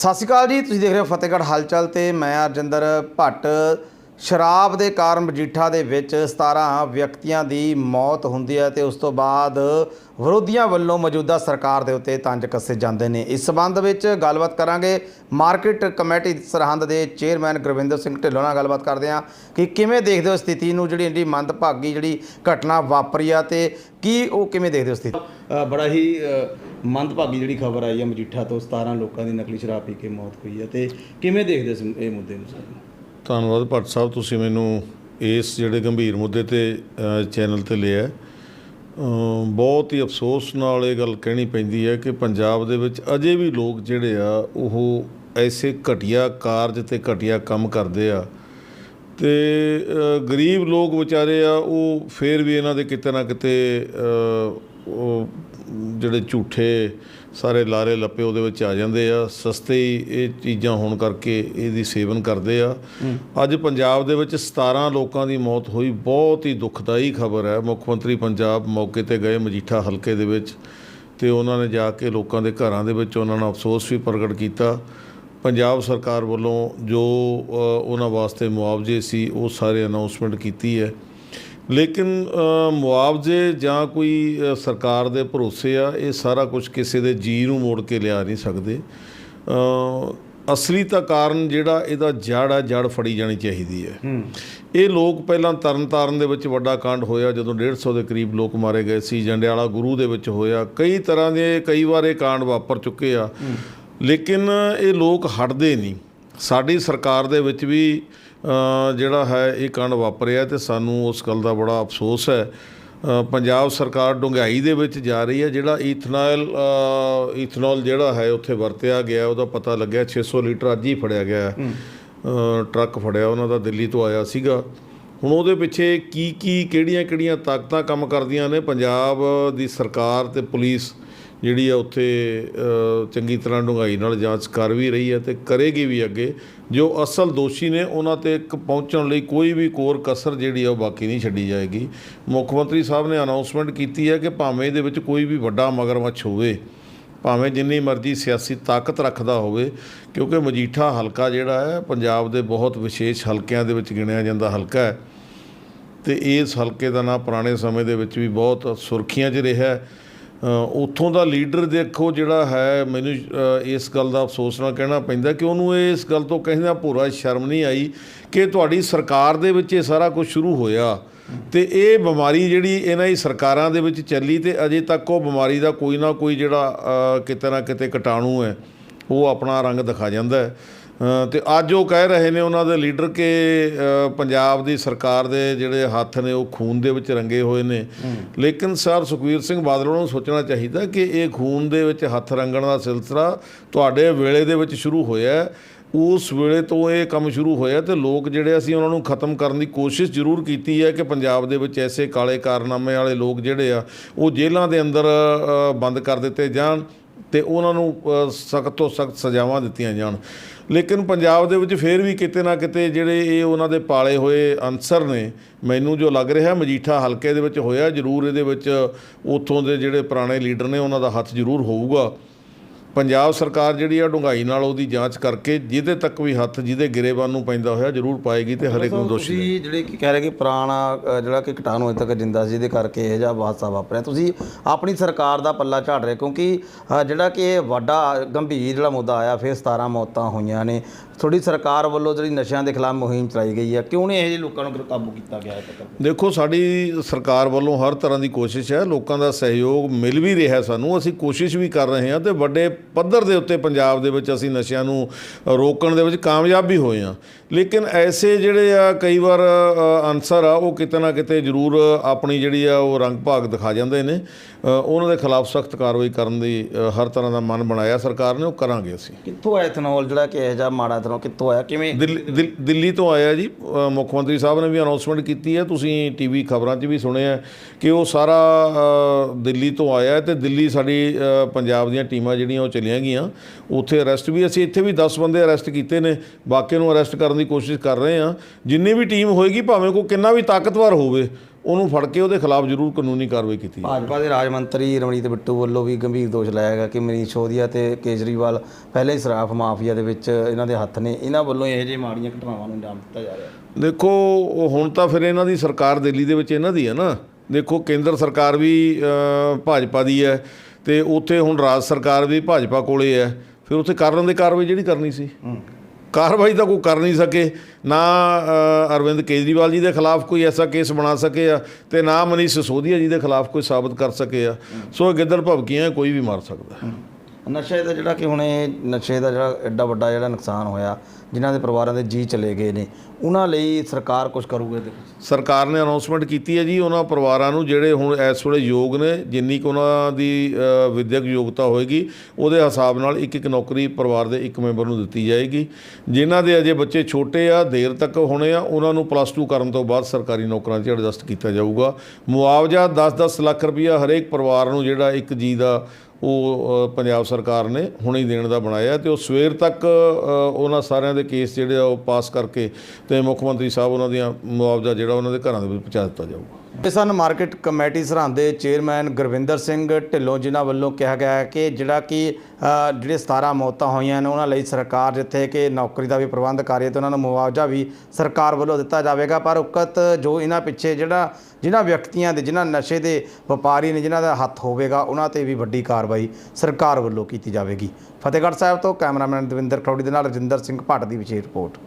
ਸਤਿ ਸ਼੍ਰੀ ਅਕਾਲ ਜੀ ਤੁਸੀਂ ਦੇਖ ਰਹੇ ਹੋ ਫਤਿਹਗੜ੍ਹ ਹਲਚਲ ਤੇ ਮੈਂ ਅਰਜਿੰਦਰ ਭੱਟ। ਸ਼ਰਾਬ ਦੇ ਕਾਰਨ ਮਜੀਠਾ ਦੇ ਵਿੱਚ 17 ਵਿਅਕਤੀਆਂ ਦੀ ਮੌਤ ਹੁੰਦੀ ਹੈ ਤੇ ਉਸ ਤੋਂ ਬਾਅਦ ਵਿਰੋਧੀਆਂ ਵੱਲੋਂ ਮੌਜੂਦਾ ਸਰਕਾਰ ਦੇ ਉੱਤੇ ਤੰਜ ਕੱਸੇ ਜਾਂਦੇ ਨੇ। ਇਸ ਸਬੰਧ ਵਿੱਚ ਗੱਲਬਾਤ ਕਰਾਂਗੇ ਮਾਰਕੀਟ ਕਮੇਟੀ ਸਰਹੰਦ ਦੇ ਚੇਅਰਮੈਨ ਗੁਰਵਿੰਦਰ ਸਿੰਘ ਢਿੱਲੋਂ ਨਾਲ ਗੱਲਬਾਤ ਕਰਦੇ ਹਾਂ ਕਿ ਕਿਵੇਂ ਦੇਖਦੇ ਹੋ ਸਥਿਤੀ ਨੂੰ, ਜਿਹੜੀ ਇੰਨੀ ਮੰਦਭਾਗੀ ਜਿਹੜੀ ਘਟਨਾ ਵਾਪਰੀ ਆ ਤੇ ਕੀ ਉਹ ਕਿਵੇਂ ਦੇਖਦੇ ਹੋ ਸਥਿਤੀ? ਬੜਾ ਹੀ ਮੰਦਭਾਗੀ ਜਿਹੜੀ ਖਬਰ ਆਈ ਹੈ ਮਜੀਠਾ ਤੋਂ 17 ਲੋਕਾਂ ਦੀ ਨਕਲੀ ਸ਼ਰਾਬ ਪੀ ਕੇ ਮੌਤ ਹੋਈ ਹੈ ਤੇ ਕਿਵੇਂ ਦੇਖਦੇ ਹੋ ਇਹ ਮੁੱਦੇ ਨੂੰ? ਧੰਨਵਾਦ ਭੱਟ ਸਾਹਿਬ, ਤੁਸੀਂ ਮੈਨੂੰ ਇਸ ਜਿਹੜੇ ਗੰਭੀਰ ਮੁੱਦੇ ਤੇ ਚੈਨਲ ਤੇ ਲਿਆ। ਬਹੁਤ ਹੀ ਅਫਸੋਸ ਨਾਲ ਇਹ ਗੱਲ ਕਹਿਣੀ ਪੈਂਦੀ ਹੈ ਕਿ ਪੰਜਾਬ ਦੇ ਵਿੱਚ ਅਜੇ ਵੀ ਲੋਕ ਜਿਹੜੇ ਆ, ਉਹ ਐਸੇ ਘਟੀਆ ਕਾਰਜ ਤੇ ਘਟੀਆ ਕੰਮ ਕਰਦੇ ਆ। ਤੇ ਗਰੀਬ ਲੋਕ ਵਿਚਾਰੇ ਆ, ਉਹ ਫੇਰ ਵੀ ਇਹਨਾਂ ਦੇ ਕਿਤੇ ਨਾ ਕਿਤੇ ਜਿਹੜੇ ਝੂਠੇ ਸਾਰੇ ਲਾਰੇ ਲੱਪੇ ਉਹਦੇ ਵਿੱਚ ਆ ਜਾਂਦੇ ਆ ਸਸਤੇ ਹੀ ਇਹ ਚੀਜ਼ਾਂ ਹੋਣ ਕਰਕੇ ਇਹਦੀ ਸੇਵਨ ਕਰਦੇ ਆ। ਅੱਜ ਪੰਜਾਬ ਦੇ ਵਿੱਚ 17 ਲੋਕਾਂ ਦੀ ਮੌਤ ਹੋਈ ਬਹੁਤ ਹੀ ਦੁਖਦਾਈ ਖਬਰ ਹੈ। ਮੁੱਖ ਮੰਤਰੀ ਪੰਜਾਬ ਮੌਕੇ ਤੇ ਗਏ ਮਜੀਠਾ ਹਲਕੇ ਦੇ ਵਿੱਚ ਤੇ ਉਹਨਾਂ ਨੇ ਜਾ ਕੇ ਲੋਕਾਂ ਦੇ ਘਰਾਂ ਦੇ ਵਿੱਚ ਉਹਨਾਂ ਨਾਲ ਅਫਸੋਸ ਵੀ ਪ੍ਰਗਟ ਕੀਤਾ। ਪੰਜਾਬ ਸਰਕਾਰ ਵੱਲੋਂ ਜੋ ਉਹਨਾਂ ਵਾਸਤੇ ਮੁਆਵਜ਼ੇ ਸੀ ਉਹ ਸਾਰੇ ਅਨਾਉਂਸਮੈਂਟ ਕੀਤੀ ਹੈ। ਲੇਕਿਨ ਮੁਆਵਜ਼ੇ ਜਾਂ ਕੋਈ ਸਰਕਾਰ ਦੇ ਭਰੋਸੇ ਆ ਇਹ ਸਾਰਾ ਕੁਝ ਕਿਸੇ ਦੇ ਜੀ ਨੂੰ ਮੋੜ ਕੇ ਲਿਆ ਨਹੀਂ ਸਕਦੇ। ਅਸਲੀ ਤਾਂ ਕਾਰਨ ਜਿਹੜਾ ਇਹਦਾ ਜੜ ਆ ਜੜ ਫੜੀ ਜਾਣੀ ਚਾਹੀਦੀ ਹੈ। ਇਹ ਲੋਕ ਪਹਿਲਾਂ ਤਰਨਤਾਰਨ ਦੇ ਵਿੱਚ ਵੱਡਾ ਕਾਂਡ ਹੋਇਆ ਜਦੋਂ 150 ਦੇ ਕਰੀਬ ਲੋਕ ਮਾਰੇ ਗਏ ਸੀ ਜੰਡਿਆਲਾ ਗੁਰੂ ਦੇ ਵਿੱਚ ਹੋਇਆ। ਕਈ ਤਰ੍ਹਾਂ ਦੇ ਕਈ ਵਾਰ ਇਹ ਕਾਂਡ ਵਾਪਰ ਚੁੱਕੇ ਆ। ਲੇਕਿਨ ਇਹ ਲੋਕ ਹਟਦੇ ਨਹੀਂ। ਸਾਡੀ ਸਰਕਾਰ ਦੇ ਵਿੱਚ ਵੀ ਜਿਹੜਾ ਹੈ ਇਹ ਕਾਂਡ ਵਾਪਰਿਆ ਤੇ ਸਾਨੂੰ ਉਸ ਗੱਲ ਦਾ ਬੜਾ ਅਫਸੋਸ ਹੈ। ਪੰਜਾਬ ਸਰਕਾਰ ਡੁੰਗਾਈ ਦੇ ਵਿੱਚ ਜਾ ਰਹੀ ਹੈ ਜਿਹੜਾ ਈਥਨਾਲ ਅ, ਈਥਨੋਲ ਜਿਹੜਾ ਹੈ ਉੱਥੇ ਵਰਤਿਆ ਗਿਆ ਉਹਦਾ ਪਤਾ ਲੱਗਿਆ 600 ਲੀਟਰ ਅੱਜ ਹੀ ਫੜਿਆ ਗਿਆ ਟਰੱਕ ਫੜਿਆ ਉਹਨਾਂ ਦਾ ਦਿੱਲੀ ਤੋਂ ਆਇਆ ਸੀਗਾ। ਹੁਣ ਉਹਦੇ ਪਿੱਛੇ ਕੀ ਕੀ ਕਿਹੜੀਆਂ ਕਿਹੜੀਆਂ ਤਾਕਤਾਂ ਕੰਮ ਕਰਦੀਆਂ ਨੇ ਪੰਜਾਬ ਦੀ ਸਰਕਾਰ ਤੇ ਪੁਲਿਸ? ਜਿਹੜੀ ਆ ਉੱਥੇ ਚੰਗੀ ਤਰ੍ਹਾਂ ਡੂੰਘਾਈ ਨਾਲ ਜਾਂਚ ਕਰ ਵੀ ਰਹੀ ਹੈ ਤੇ ਕਰੇਗੀ ਵੀ ਅੱਗੇ। ਜੋ ਅਸਲ ਦੋਸ਼ੀ ਨੇ, ਉਹਨਾਂ ਤੇ ਇੱਕ ਪਹੁੰਚਣ ਲਈ ਕੋਈ ਵੀ ਕੋਰ ਕਸਰ ਜਿਹੜੀ ਆ ਉਹ ਬਾਕੀ ਨਹੀਂ ਛੱਡੀ ਜਾਏਗੀ। ਮੁੱਖ ਮੰਤਰੀ ਸਾਹਿਬ ਨੇ ਅਨਾਉਂਸਮੈਂਟ ਕੀਤੀ ਹੈ ਕਿ ਭਾਵੇਂ ਇਹਦੇ ਵਿੱਚ ਕੋਈ ਵੀ ਵੱਡਾ ਮਗਰਮੱਛ ਹੋਵੇ, ਭਾਵੇਂ ਜਿੰਨੀ ਮਰਜ਼ੀ ਸਿਆਸੀ ਤਾਕਤ ਰੱਖਦਾ ਹੋਵੇ, ਕਿਉਂਕਿ ਮਜੀਠਾ ਹਲਕਾ ਜਿਹੜਾ ਹੈ, ਪੰਜਾਬ ਦੇ ਬਹੁਤ ਵਿਸ਼ੇਸ਼ ਹਲਕਿਆਂ ਦੇ ਵਿੱਚ ਗਿਣਿਆ ਜਾਂਦਾ ਹਲਕਾ ਹੈ। ਤੇ ਇਸ ਹਲਕੇ ਦਾ ਨਾਂ ਪੁਰਾਣੇ ਸਮੇਂ ਦੇ ਵਿੱਚ ਵੀ ਬਹੁਤ ਸੁਰਖੀਆਂ 'ਚ ਰਿਹਾ ਹੈ। ਅ, ਉੱਥੋਂ ਦਾ ਲੀਡਰ ਦੇਖੋ ਜਿਹੜਾ ਹੈ ਮੈਨੂੰ ਇਸ ਗੱਲ ਦਾ ਅਫਸੋਸ ਨਾਲ ਕਹਿਣਾ ਪੈਂਦਾ ਕਿ ਉਹਨੂੰ ਇਸ ਗੱਲ ਤੋਂ ਕਹਿੰਦਾ ਪੂਰਾ ਸ਼ਰਮ ਨਹੀਂ ਆਈ ਕਿ ਤੁਹਾਡੀ ਸਰਕਾਰ ਦੇ ਵਿੱਚ ਇਹ ਸਾਰਾ ਕੁਝ ਸ਼ੁਰੂ ਹੋਇਆ। ਤੇ ਇਹ ਬਿਮਾਰੀ ਜਿਹੜੀ ਇਹਨਾਂ ਹੀ ਸਰਕਾਰਾਂ ਦੇ ਵਿੱਚ ਚੱਲੀ ਤੇ ਅਜੇ ਤੱਕ ਉਹ ਬਿਮਾਰੀ ਦਾ ਕੋਈ ਨਾ ਕੋਈ ਜਿਹੜਾ ਕਿਤੇ ਨਾ ਕਿਤੇ ਕੀਟਾਣੂ ਹੈ ਉਹ ਆਪਣਾ ਰੰਗ ਦਿਖਾ ਜਾਂਦਾ ਹੈ। ਤੇ ਅੱਜ ਉਹ ਕਹਿ ਰਹੇ ਨੇ ਉਹਨਾਂ ਦੇ ਲੀਡਰ ਕਿ ਪੰਜਾਬ ਦੀ ਸਰਕਾਰ ਦੇ ਜਿਹੜੇ ਹੱਥ ਨੇ ਉਹ ਖੂਨ ਦੇ ਵਿੱਚ ਰੰਗੇ ਹੋਏ ਨੇ। ਲੇਕਿਨ ਸਰ ਸੁਖਵੀਰ ਸਿੰਘ ਬਾਦਲ ਨੂੰ ਸੋਚਣਾ ਚਾਹੀਦਾ ਕਿ ਇਹ ਖੂਨ ਦੇ ਵਿੱਚ ਹੱਥ ਰੰਗਣ ਦਾ ਸਿਲਸਿਲਾ ਤੁਹਾਡੇ ਵੇਲੇ ਦੇ ਵਿੱਚ ਸ਼ੁਰੂ ਹੋਇਆ। ਉਸ ਵੇਲੇ ਤੋਂ ਇਹ ਕੰਮ ਸ਼ੁਰੂ ਹੋਇਆ ਤੇ ਲੋਕ ਜਿਹੜੇ ਅਸੀਂ ਉਹਨਾਂ ਨੂੰ ਖਤਮ ਕਰਨ ਦੀ ਕੋਸ਼ਿਸ਼ ਜ਼ਰੂਰ ਕੀਤੀ ਹੈ ਕਿ ਪੰਜਾਬ ਦੇ ਵਿੱਚ ਐਸੇ ਕਾਲੇ ਕਾਰਨਾਮੇ ਵਾਲੇ ਲੋਕ ਜਿਹੜੇ ਆ ਉਹ ਜੇਲ੍ਹਾਂ ਦੇ ਅੰਦਰ ਬੰਦ ਕਰ ਦਿੱਤੇ ਜਾਣ। ਤੇ ਉਹਨਾਂ ਨੂੰ ਸਖਤ ਤੋਂ ਸਖਤ ਸਜ਼ਾਵਾਂ ਦਿੱਤੀਆਂ ਜਾਣ। ਲੇਕਿਨ ਪੰਜਾਬ ਦੇ ਵਿੱਚ ਫੇਰ ਵੀ ਕਿਤੇ ਨਾ ਕਿਤੇ ਜਿਹੜੇ ਇਹ ਉਹਨਾਂ ਦੇ ਪਾਲੇ ਹੋਏ ਅਨਸਰ ਨੇ, ਮੈਨੂੰ ਜੋ ਲੱਗ ਰਿਹਾ, ਮਜੀਠਾ ਹਲਕੇ ਦੇ ਵਿੱਚ ਹੋਇਆ, ਜ਼ਰੂਰ ਇਹਦੇ ਵਿੱਚ ਉੱਥੋਂ ਦੇ ਜਿਹੜੇ ਪੁਰਾਣੇ ਲੀਡਰ ਨੇ, ਉਹਨਾਂ ਦਾ ਹੱਥ ਜ਼ਰੂਰ ਹੋਊਗਾ। ਪੰਜਾਬ ਸਰਕਾਰ ਜਿਹੜੀ ਆ ਡੂੰਘਾਈ ਨਾਲ ਉਹਦੀ ਜਾਂਚ ਕਰਕੇ ਜਿਹਦੇ ਤੱਕ ਵੀ ਹੱਥ ਜਿਹਦੇ ਗਿਰੇਬਾਨ ਨੂੰ ਪੈਂਦਾ ਹੋਇਆ ਜ਼ਰੂਰ ਪਾਏਗੀ ਤੇ ਹਰੇਕ ਨੂੰ ਦੋਸ਼ੀ ਤੁਸੀਂ ਜਿਹੜੇ ਕੀ ਕਹਿ ਰਹੇ ਕਿ ਪੁਰਾਣਾ ਜਿਹੜਾ ਕਿ ਕੀਟਾਣੂ ਅਜੇ ਤੱਕ ਜਿੰਦਾ ਸੀ ਜਿਹਦੇ ਕਰਕੇ ਇਹ ਜਿਹਾ ਹਾਦਸਾ ਵਾਪਰਿਆ। ਤੁਸੀਂ ਆਪਣੀ ਸਰਕਾਰ ਦਾ ਪੱਲਾ ਝਾੜ ਰਹੇ ਕਿਉਂਕਿ ਜਿਹੜਾ ਕਿ ਇਹ ਵੱਡਾ ਗੰਭੀਰ ਜਿਹੜਾ ਮੁੱਦਾ ਆਇਆ ਫਿਰ 17 ਮੌਤਾਂ ਹੋਈਆਂ ਨੇ। ਤੁਹਾਡੀ ਸਰਕਾਰ ਵੱਲੋਂ ਜਿਹੜੀ ਨਸ਼ਿਆਂ ਦੇ ਖਿਲਾਫ ਮੁਹਿੰਮ ਚਲਾਈ ਗਈ ਹੈ ਕਿਉਂ ਨਹੀਂ ਇਹ ਜਿਹੇ ਲੋਕਾਂ ਨੂੰ ਕਾਬੂ ਕੀਤਾ ਗਿਆ ਹੈ? ਦੇਖੋ ਸਾਡੀ ਸਰਕਾਰ ਵੱਲੋਂ ਹਰ ਤਰ੍ਹਾਂ ਦੀ ਕੋਸ਼ਿਸ਼ ਹੈ ਲੋਕਾਂ ਦਾ ਸਹਿਯੋਗ ਮਿਲ ਵੀ ਰਿਹਾ ਸਾਨੂੰ ਅਸੀਂ ਕੋਸ਼ਿਸ਼ ਵੀ ਕਰ ਰਹੇ ਹਾਂ ਤੇ ਵੱਡੇ ਪੱਧਰ ਦੇ ਉੱਤੇ ਪੰਜਾਬ ਦੇ ਵਿੱਚ ਅਸੀਂ ਨਸ਼ਿਆਂ ਨੂੰ ਰੋਕਣ ਦੇ ਵਿੱਚ ਕਾਮਯਾਬ ਵੀ ਹੋਏ ਹਾਂ। ਲੇਕਿਨ ਐਸੇ ਜਿਹੜੇ ਆ ਕਈ ਵਾਰ ਅਨਸਰ ਆ ਉਹ ਕਿਤੇ ਨਾ ਕਿਤੇ ਜ਼ਰੂਰ ਆਪਣੀ ਜਿਹੜੀ ਆ ਉਹ ਰੰਗ ਭਾਗ ਦਿਖਾ ਜਾਂਦੇ ਨੇ। ਉਹਨਾਂ ਦੇ ਖਿਲਾਫ ਸਖਤ ਕਾਰਵਾਈ ਕਰਨ ਦੀ ਹਰ ਤਰ੍ਹਾਂ ਦਾ ਮਨ ਬਣਾਇਆ ਸਰਕਾਰ ਨੇ ਉਹ ਕਰਾਂਗੇ ਅਸੀਂ। ਕਿੱਥੋਂ ਆਇਆ ਇਥਨੋਲ ਜਿਹੜਾ ਕਿ ਇਹ ਜਿਹਾ ਮਾੜਾ ਇਥਨੋਲ ਕਿੱਥੋਂ ਆਇਆ? ਕਿਵੇਂ? ਦਿੱਲੀ ਤੋਂ ਆਇਆ ਜੀ। ਮੁੱਖ ਮੰਤਰੀ ਸਾਹਿਬ ਨੇ ਵੀ ਅਨਾਉਂਸਮੈਂਟ ਕੀਤੀ ਹੈ। ਤੁਸੀਂ ਟੀਵੀ ਖਬਰਾਂ 'ਚ ਵੀ ਸੁਣਿਆ ਕਿ ਉਹ ਸਾਰਾ ਦਿੱਲੀ ਤੋਂ ਆਇਆ ਤੇ ਦਿੱਲੀ ਸਾਡੀ ਪੰਜਾਬ ਦੀਆਂ ਟੀਮਾਂ ਜਿਹੜੀਆਂ ਉਹ ਚਲੀਆਂ ਗਈਆਂ। ਉੱਥੇ ਅਰੈਸਟ ਵੀ ਅਸੀਂ ਇੱਥੇ ਵੀ 10 ਬੰਦੇ ਅਰੈਸਟ ਕੀਤੇ ਨੇ। ਬਾਕੀ ਨੂੰ ਅਰੈਸਟ ਕਰਨ ਦੀ ਕੋਸ਼ਿਸ਼ ਕਰ ਰਹੇ ਹਾਂ। ਜਿੰਨੀ ਵੀ ਟੀਮ ਹੋਏਗੀ ਭਾਵੇਂ ਕੋਈ ਕਿੰਨਾ ਵੀ ਤਾਕਤਵਰ ਹੋਵੇ ਉਹਨੂੰ ਫੜ ਕੇ ਉਹਦੇ ਖਿਲਾਫ ਜ਼ਰੂਰ ਕਾਨੂੰਨੀ ਕਾਰਵਾਈ ਕੀਤੀ ਜਾਵੇ। ਭਾਜਪਾ ਦੇ ਰਾਜ ਮੰਤਰੀ ਰਮਣੀਤ ਬਿੱਟੂ ਵੱਲੋਂ ਵੀ ਗੰਭੀਰ ਦੋਸ਼ ਲਾਇਆ ਗਿਆ ਕਿ ਮਨੀਸ਼ ਸਿਸੋਦੀਆ ਤੇ ਕੇਜਰੀਵਾਲ ਪਹਿਲੇ ਹੀ ਸ਼ਰਾਬ ਮਾਫੀਆ ਦੇ ਵਿੱਚ ਇਹਨਾਂ ਦੇ ਹੱਥ ਨੇ। ਇਹਨਾਂ ਵੱਲੋਂ ਇਹੋ ਜਿਹੇ ਮਾੜੀਆਂ ਘਟਨਾਵਾਂ ਨੂੰ ਅੰਜਾਮ ਦਿੱਤਾ ਜਾ ਰਿਹਾ ਦੇਖੋ ਹੁਣ ਤਾਂ ਫਿਰ ਇਹਨਾਂ ਦੀ ਸਰਕਾਰ ਦਿੱਲੀ ਦੇ ਵਿੱਚ ਇਹਨਾਂ ਦੀ ਹੈ ਨਾ। ਦੇਖੋ ਕੇਂਦਰ ਸਰਕਾਰ ਵੀ ਭਾਜਪਾ ਦੀ ਹੈ। ਤੇ ਉੱਥੇ ਹੁਣ ਰਾਜ ਸਰਕਾਰ ਵੀ ਭਾਜਪਾ ਕੋਲੇ ਹੈ। ਫਿਰ ਉੱਥੇ ਕਰਨ ਦੀ ਕਾਰਵਾਈ ਜਿਹੜੀ ਕਰਨੀ ਸੀ। ਕਾਰਵਾਈ ਤਾਂ ਕੋਈ ਕਰ ਨਹੀਂ ਸਕੇ। ਨਾ ਅਰਵਿੰਦ ਕੇਜਰੀਵਾਲ ਜੀ ਦੇ ਖਿਲਾਫ ਕੋਈ ਐਸਾ ਕੇਸ ਬਣਾ ਸਕੇ ਆ ਤੇ ਨਾ ਮਨੀਸ਼ ਸਿਸੋਦੀਆ ਜੀ ਦੇ ਖਿਲਾਫ ਕੋਈ ਸਾਬਤ ਕਰ ਸਕੇ ਆ। ਸੋ ਗਿੱਦੜ ਭਵਕੀਆਂ ਕੋਈ ਵੀ ਮਾਰ ਸਕਦਾ। ਨਸ਼ੇ ਦਾ ਜਿਹੜਾ ਕਿ ਹੁਣ ਇਹ ਨਸ਼ੇ ਦਾ ਜਿਹੜਾ ਐਡਾ ਵੱਡਾ ਜਿਹੜਾ ਨੁਕਸਾਨ ਹੋਇਆ ਜਿਨ੍ਹਾਂ ਦੇ ਪਰਿਵਾਰਾਂ ਦੇ ਜੀ ਚਲੇ ਗਏ ਨੇ ਉਹਨਾਂ ਲਈ ਸਰਕਾਰ ਕੁਝ ਕਰੂਗੇ ਤੇ ਸਰਕਾਰ ਨੇ ਅਨਾਉਂਸਮੈਂਟ ਕੀਤੀ ਹੈ ਜੀ ਉਹਨਾਂ ਪਰਿਵਾਰਾਂ ਨੂੰ ਜਿਹੜੇ ਹੁਣ ਇਸ ਵੇਲੇ ਯੋਗ ਨੇ ਜਿੰਨੀ ਕੁ ਉਹਨਾਂ ਦੀ ਅ, ਵਿਦਿਅਕ ਯੋਗਤਾ ਹੋਏਗੀ ਉਹਦੇ ਹਿਸਾਬ ਨਾਲ ਇੱਕ ਇੱਕ ਨੌਕਰੀ ਪਰਿਵਾਰ ਦੇ ਇੱਕ ਮੈਂਬਰ ਨੂੰ ਦਿੱਤੀ ਜਾਏਗੀ। ਜਿਨ੍ਹਾਂ ਦੇ ਅਜੇ ਬੱਚੇ ਛੋਟੇ ਆ ਦੇਰ ਤੱਕ ਹੋਣੇ ਆ ਉਹਨਾਂ ਨੂੰ ਪਲੱਸ 2 ਕਰਨ ਤੋਂ ਬਾਅਦ ਸਰਕਾਰੀ ਨੌਕਰਾਂ 'ਚ ਐਡਜਸਟ ਕੀਤਾ ਜਾਊਗਾ। ਮੁਆਵਜ਼ਾ 10-10 ਲੱਖ ਰੁਪਈਆ ਹਰੇਕ ਪਰਿਵਾਰ ਨੂੰ ਜਿਹੜਾ ਇੱਕ ਜੀ ਦਾ ਉਹ ਪੰਜਾਬ ਸਰਕਾਰ ਨੇ ਹੁਣੇ ਹੀ ਦੇਣ ਦਾ ਬਣਾਇਆ ਤੇ ਉਹ ਸਵੇਰ ਤੱਕ ਉਹਨਾਂ ਸਾਰਿਆਂ ਦੇ ਕੇਸ ਜਿਹੜੇ ਆ ਉਹ ਪਾਸ ਕਰਕੇ ਤੇ ਮੁੱਖ ਮੰਤਰੀ ਸਾਹਿਬ ਉਹਨਾਂ ਦੀਆਂ ਮੁਆਵਜ਼ਾ ਜਿਹੜਾ ਉਹਨਾਂ ਦੇ ਘਰਾਂ ਦੇ ਵਿੱਚ ਪਹੁੰਚਾ ਦਿੱਤਾ ਜਾਊਗਾ। ਕਿਸਾਨ ਮਾਰਕੀਟ ਕਮੇਟੀ ਸਰਹੰਦ ਦੇ ਚੇਅਰਮੈਨ ਗੁਰਵਿੰਦਰ ਸਿੰਘ ਢਿੱਲੋਂ ਜਿਨ੍ਹਾਂ ਵੱਲੋਂ ਕਿਹਾ ਗਿਆ ਹੈ ਕਿ ਜਿਹੜਾ ਕਿ ਜਿਹੜੇ 17 ਮੌਤਾਂ ਹੋਈਆਂ ਨੇ, ਉਹਨਾਂ ਲਈ ਸਰਕਾਰ ਜਿੱਥੇ ਕਿ ਨੌਕਰੀ ਦਾ ਵੀ ਪ੍ਰਬੰਧ ਕਰ ਰਹੀ ਹੈ ਤੇ ਉਹਨਾਂ ਨੂੰ ਮੁਆਵਜ਼ਾ ਵੀ ਸਰਕਾਰ ਵੱਲੋਂ ਦਿੱਤਾ ਜਾਵੇਗਾ। ਪਰ ਉਕਤ ਜੋ ਇਹਨਾਂ ਪਿੱਛੇ ਜਿਹੜਾ, ਜਿਨ੍ਹਾਂ ਵਿਅਕਤੀਆਂ ਦੇ, ਜਿਨ੍ਹਾਂ ਨਸ਼ੇ ਦੇ ਵਪਾਰੀ ਨੇ, ਜਿਨ੍ਹਾਂ ਦਾ ਹੱਥ ਹੋਵੇਗਾ, ਉਹਨਾਂ ਤੇ ਵੀ ਵੱਡੀ ਕਾਰਵਾਈ ਸਰਕਾਰ ਵੱਲੋਂ ਕੀਤੀ ਜਾਵੇਗੀ। ਫਤਿਹਗੜ੍ਹ ਸਾਹਿਬ ਤੋਂ ਕੈਮਰਾਮੈਨ ਦਵਿੰਦਰ ਖਰੋੜੀ ਦੇ ਨਾਲ ਰਜਿੰਦਰ ਸਿੰਘ ਭੱਟ ਦੀ ਵਿਸ਼ੇਸ਼ ਰਿਪੋਰਟ।